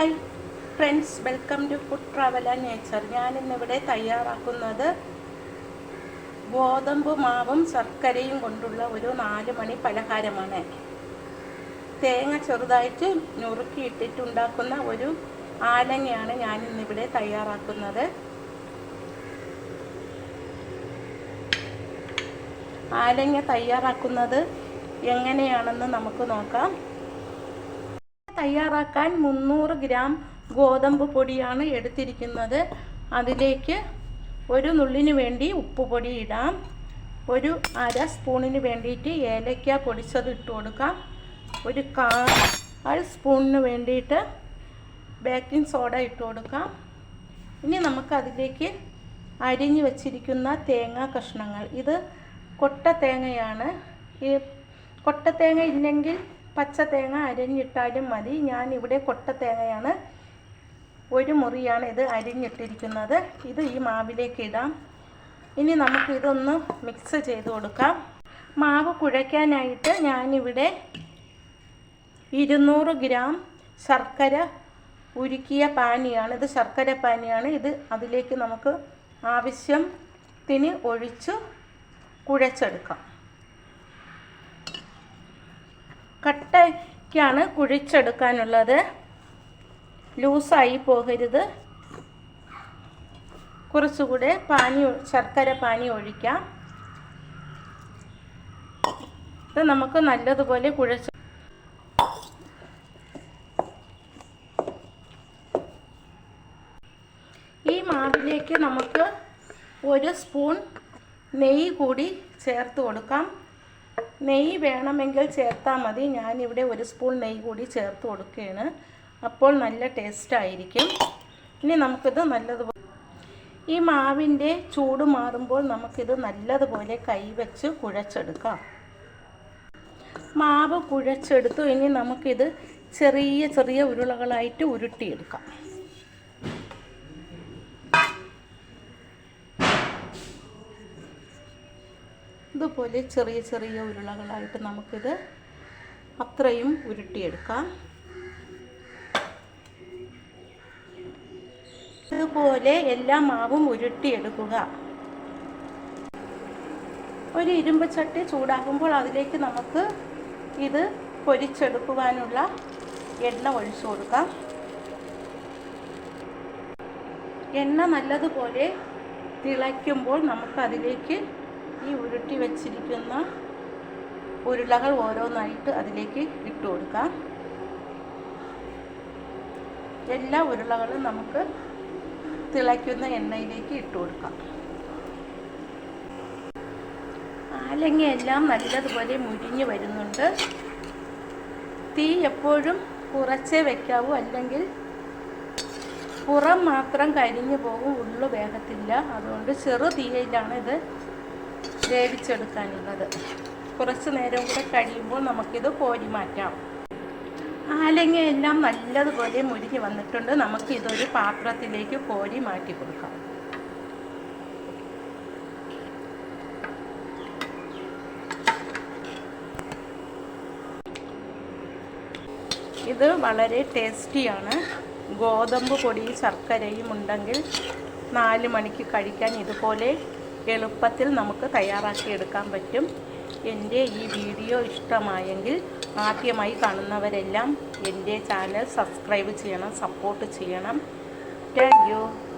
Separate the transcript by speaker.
Speaker 1: Hi friends welcome to food travel and nature ഞാനിന്നിവിടെ തയ്യാറാക്കുന്നത് ഗോതമ്പ് മാവും ശർക്കരയും കൊണ്ടുള്ള ഒരു നാല് മണി പലഹാരമാണ്. തേങ്ങ ചെറുതായിട്ട് നുറുക്കിയിട്ടിട്ടുണ്ടാക്കുന്ന ഒരു ആലങ്ങയാണ് ഞാനിന്നിവിടെ തയ്യാറാക്കുന്നത്. ആലങ്ങ തയ്യാറാക്കുന്നത് എങ്ങനെയാണെന്ന് നമുക്ക് നോക്കാം. തയ്യാറാക്കാൻ മുന്നൂറ് ഗ്രാം ഗോതമ്പ് പൊടിയാണ് എടുത്തിരിക്കുന്നത്. അതിലേക്ക് ഒരു നുള്ളിന് വേണ്ടി ഉപ്പ് പൊടി ഇടാം. ഒരു അര സ്പൂണിന് വേണ്ടിയിട്ട് ഏലക്ക പൊടിച്ചത് ഇട്ട് കൊടുക്കാം. ഒരു കാൽ സ്പൂണിന് വേണ്ടിയിട്ട് ബേക്കിംഗ് സോഡ ഇട്ട് കൊടുക്കാം. ഇനി നമുക്ക് അതിലേക്ക് അരിഞ്ഞു വച്ചിരിക്കുന്ന തേങ്ങ കഷ്ണങ്ങൾ. ഇത് കൊട്ട തേങ്ങയാണ്. ഈ കൊട്ട തേങ്ങ ഇല്ലെങ്കിൽ പച്ച തേങ്ങ അരിഞ്ഞിട്ടാലും മതി. ഞാൻ ഇവിടെ കൊട്ട തേങ്ങയാണ്. ഒരു മുറിയാണ് ഇത് അരിഞ്ഞിട്ടിരിക്കുന്നത്. ഇത് ഈ മാവിലേക്ക് ഇടാം. ഇനി നമുക്ക് ഇതൊന്ന് മിക്സ് ചെയ്ത് കൊടുക്കാം. മാവ് കുഴയ്ക്കാനായിട്ട് ഞാനിവിടെ ഇരുന്നൂറ് ഗ്രാം ശർക്കര ഉരുക്കിയ പാനിയാണ്. ഇത് ശർക്കര പാനിയാണ്. ഇത് അതിലേക്ക് നമുക്ക് ആവശ്യത്തിന് ഒഴിച്ച് കുഴച്ചെടുക്കാം. കട്ടയ്ക്കാണ് കുഴിച്ചെടുക്കാനുള്ളത്. ലൂസായി പോകരുത്. കുറച്ചുകൂടെ പാനി ശർക്കര പാനി ഒഴിക്കാം. ഇത് നമുക്ക് നല്ലതുപോലെ കുഴച്ച് ഈ മാവിലേക്ക് നമുക്ക് ഒരു സ്പൂൺ നെയ്യ് കൂടി ചേർത്ത് കൊടുക്കാം. നെയ്യ് വേണമെങ്കിൽ ചേർത്താൽ മതി. ഞാനിവിടെ ഒരു സ്പൂൺ നെയ്യ് കൂടി ചേർത്ത് കൊടുക്കുകയാണ്. അപ്പോൾ നല്ല ടേസ്റ്റ് ആയിരിക്കും. ഇനി നമുക്കിത് നല്ലതുപോലെ ഈ മാവിന്റെ ചൂട് മാറുമ്പോൾ നമുക്കിത് നല്ലതുപോലെ കൈവച്ച് കുഴച്ചെടുക്കാം. മാവ് കുഴച്ചെടുത്തു. ഇനി നമുക്കിത് ചെറിയ ചെറിയ ഉരുളകളായിട്ട് ഉരുട്ടിയെടുക്കാം. ഇതുപോലെ ചെറിയ ചെറിയ ഉരുളകളായിട്ട് നമുക്കിത് അത്രയും ഉരുട്ടിയെടുക്കാം. ഇതുപോലെ എല്ലാ മാവും ഉരുട്ടിയെടുക്കുക. ഒരു ഇരുമ്പ് ചട്ടി ചൂടാകുമ്പോൾ അതിലേക്ക് നമുക്ക് ഇത് പൊരിച്ചെടുക്കുവാനുള്ള എണ്ണ ഒഴിച്ചു കൊടുക്കാം. എണ്ണ നല്ലതുപോലെ തിളയ്ക്കുമ്പോൾ നമുക്ക് അതിലേക്ക് ഈ ഉരുട്ടി വച്ചിരിക്കുന്ന ഉരുളകൾ ഓരോന്നായിട്ട് അതിലേക്ക് ഇട്ട് കൊടുക്കാം. എല്ലാ ഉരുളകളും നമുക്ക് തിളയ്ക്കുന്ന എണ്ണയിലേക്ക് ഇട്ട് കൊടുക്കാം. ആലങ്ങയെല്ലാം നല്ലതുപോലെ മുരിഞ്ഞ് വരുന്നുണ്ട്. തീ എപ്പോഴും കുറച്ചേ വെക്കാവൂ അല്ലെങ്കിൽ പുറം മാത്രം കരിഞ്ഞു പോകും ഉള്ളു വേഗത്തില്ല. അതുകൊണ്ട് ചെറു തീയിലാണ് ഇത് വേവിച്ചെടുക്കാനുള്ളത് കുറച്ച് നേരം കൂടെ കഴിയുമ്പോൾ നമുക്കിത് കോരി മാറ്റാം. ആലങ്ങ എല്ലാം നല്ലതുപോലെ മുരിഞ്ഞ് വന്നിട്ടുണ്ട്. നമുക്ക് ഇതൊരു പാത്രത്തിലേക്ക് കോരി മാറ്റി കൊടുക്കാം. ഇത് വളരെ ടേസ്റ്റിയാണ്. ഗോതമ്പ് പൊടി ശർക്കരയും ഉണ്ടെങ്കിൽ നാല് മണിക്ക് കഴിക്കാൻ ഇതുപോലെ എളുപ്പത്തിൽ നമുക്ക് തയ്യാറാക്കിയെടുക്കാൻ പറ്റും. എന്റെ ഈ വീഡിയോ ഇഷ്ടമായെങ്കിൽ ആദ്യമായി കാണുന്നവരെല്ലാം എന്റെ ചാനൽ സബ്സ്ക്രൈബ് ചെയ്യണം സപ്പോർട്ട് ചെയ്യണം. താങ്ക്